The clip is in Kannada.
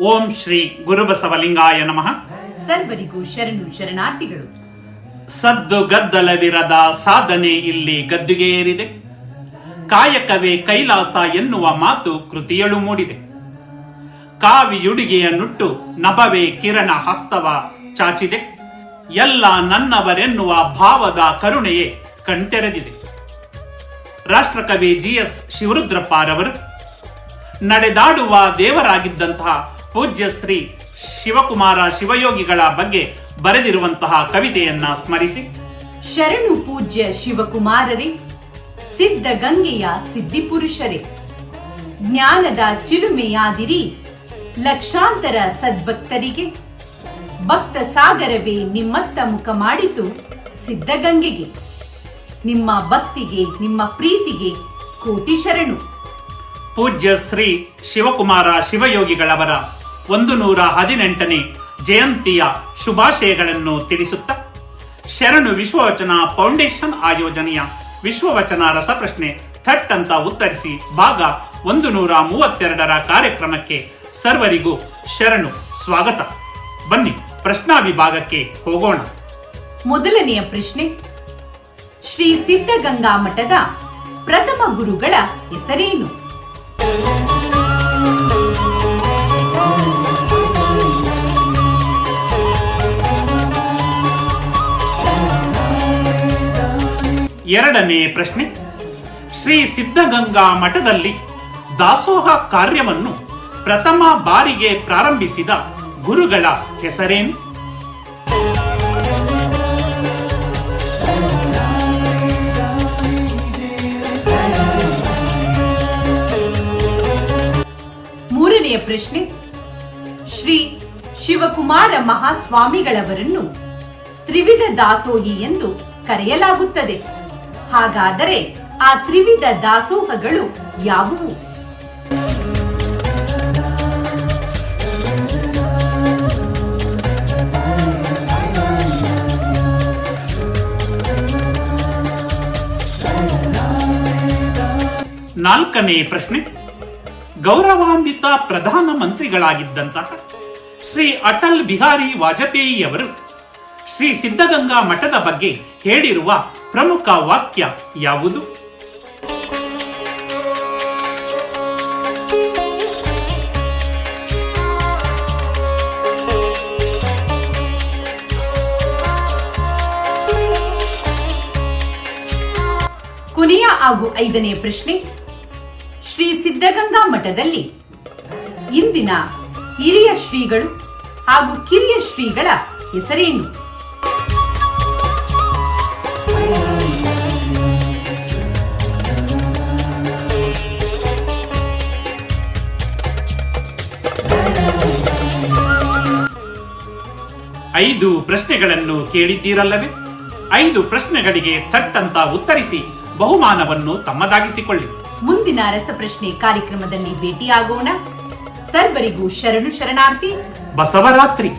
ಓಂ ಶ್ರೀ ಗುರುಬಸವಲಿಂಗಾಯ ನಮಃ. ಸರ್ವರಿಗೂ ಶರಣು ಶರಣಾರ್ಥಿಗಳು. ಸದ್ದು ಗದ್ದಲವಿರದ ಸಾಧನೆ ಇಲ್ಲಿ ಗದ್ದುಗೆಯೇರಿದೆ ಕಾಯಕವೇ ಕೈಲಾಸ ಎನ್ನುವ ಮಾತು ಕೃತಿಯಳು ಮೂಡಿದೆ. ಕಾವಿಯುಡಿಗೆಯ ನುಟ್ಟು ನಭವೇ ಕಿರಣ ಹಸ್ತವ ಚಾಚಿದೆ. ಎಲ್ಲ ನನ್ನವರೆನ್ನುವ ಭಾವದ ಕರುಣೆಯೇ ಕಣ್ತೆರೆದಿದೆ. ರಾಷ್ಟ್ರಕವಿ ಜಿ ಎಸ್ ಶಿವರುದ್ರಪ್ಪಾರವರು ನಡೆದಾಡುವ ದೇವರಾಗಿದ್ದಂತಹ ಪೂಜ್ಯ ಶ್ರೀ ಶಿವಕುಮಾರ ಶಿವಯೋಗಿಗಳ ಬಗ್ಗೆ ಬರೆದಿರುವಂತಹ ಕವಿತೆಯನ್ನ ಸ್ಮರಿಸಿ. ಶರಣು ಪೂಜ್ಯ ಶಿವಕುಮಾರರೇ ಸಿದ್ಧ ಗಂಗೆಯ ಸಿದ್ಧಿಪುರುಷರೇ ಜ್ಞಾನದ ಚಿಲುಮೆಯಾದಿರಿ ಲಕ್ಷಾಂತರ ಸದ್ಭಕ್ತರಿಗೆ ಭಕ್ತ ಸಾಗರವೇ ನಿಮ್ಮತ್ತ ಮುಖ ಮಾಡಿತು ಸಿದ್ಧಗಂಗೆಗೆ ನಿಮ್ಮ ಭಕ್ತಿಗೆ ನಿಮ್ಮ ಪ್ರೀತಿಗೆ ಕೋಟಿ ಶರಣು. ಪೂಜ್ಯ ಶ್ರೀ ಶಿವಕುಮಾರ ಶಿವಯೋಗಿಗಳವರ ಒಂದು ನೂರ ಹದಿನೆಂಟನೇ ಜಯಂತಿಯ ಶುಭಾಶಯಗಳನ್ನು ತಿಳಿಸುತ್ತಾ ಶರಣು ವಿಶ್ವವಚನ ಫೌಂಡೇಶನ್ ಆಯೋಜನೆಯ ವಿಶ್ವವಚನ ರಸಪ್ರಶ್ನೆ ಥಟ್ ಅಂತ ಉತ್ತರಿಸಿ ಭಾಗ ಒಂದು ನೂರ ಮೂವತ್ತೆರಡರ ಕಾರ್ಯಕ್ರಮಕ್ಕೆ ಸರ್ವರಿಗೂ ಶರಣು ಸ್ವಾಗತ. ಬನ್ನಿ, ಪ್ರಶ್ನಾ ವಿಭಾಗಕ್ಕೆ ಹೋಗೋಣ. ಮೊದಲನೆಯ ಪ್ರಶ್ನೆ, ಶ್ರೀ ಸಿದ್ಧಗಂಗಾ ಮಠದ ಪ್ರಥಮ ಗುರುಗಳ ಹೆಸರೇನು? ಎರಡನೇ ಪ್ರಶ್ನೆ. ಶ್ರೀ ಸಿದ್ಧಗಂಗಾ ಮಠದಲ್ಲಿ ದಾಸೋಹ ಕಾರ್ಯವನ್ನು ಪ್ರಥಮ ಬಾರಿಗೆ ಪ್ರಾರಂಭಿಸಿದ ಗುರುಗಳ ಹೆಸರೇನು? ಮೂರನೆಯ ಪ್ರಶ್ನೆ. ಶ್ರೀ ಶಿವಕುಮಾರ ಮಹಾಸ್ವಾಮಿಗಳವರನ್ನು ತ್ರಿವಿಧ ದಾಸೋಹಿ ಎಂದು ಕರೆಯಲಾಗುತ್ತದೆ. ಹಾಗಾದರೆ ಆ ತ್ರಿವಿಧ ದಾಸೋಹಗಳು ಯಾವುವು? ನಾಲ್ಕನೇ ಪ್ರಶ್ನೆ. ಗೌರವಾನ್ವಿತ ಪ್ರಧಾನ ಮಂತ್ರಿಗಳಾಗಿದ್ದಂತಹ ಶ್ರೀ ಅಟಲ್ ಬಿಹಾರಿ ವಾಜಪೇಯಿ ಅವರು ಶ್ರೀ ಸಿದ್ಧಗಂಗಾ ಮಠದ ಬಗ್ಗೆ ಹೇಳಿರುವ ಪ್ರಮುಖ ವಾಕ್ಯ ಯಾವುದು? ಕೊನೆಯ ಹಾಗೂ ಐದನೇ ಪ್ರಶ್ನೆ. ಶ್ರೀ ಸಿದ್ಧಗಂಗಾ ಮಠದಲ್ಲಿ ಇಂದಿನ ಹಿರಿಯ ಶ್ರೀಗಳು ಹಾಗೂ ಕಿರಿಯ ಶ್ರೀಗಳ ಹೆಸರೇನು? ಐದು ಪ್ರಶ್ನೆಗಳನ್ನು ಕೇಳಿದ್ದೀರಲ್ಲವೇ? ಐದು ಪ್ರಶ್ನೆಗಳಿಗೆ ಥಟ್ಟಂತ ಉತ್ತರಿಸಿ ಬಹುಮಾನವನ್ನು ತಮ್ಮದಾಗಿಸಿಕೊಳ್ಳಿ. ಮುಂದಿನ ರಸಪ್ರಶ್ನೆ ಕಾರ್ಯಕ್ರಮದಲ್ಲಿ ಭೇಟಿಯಾಗೋಣ. ಸರ್ವರಿಗೂ ಶರಣು ಶರಣಾರ್ಥಿ. ಬಸವರಾತ್ರಿ.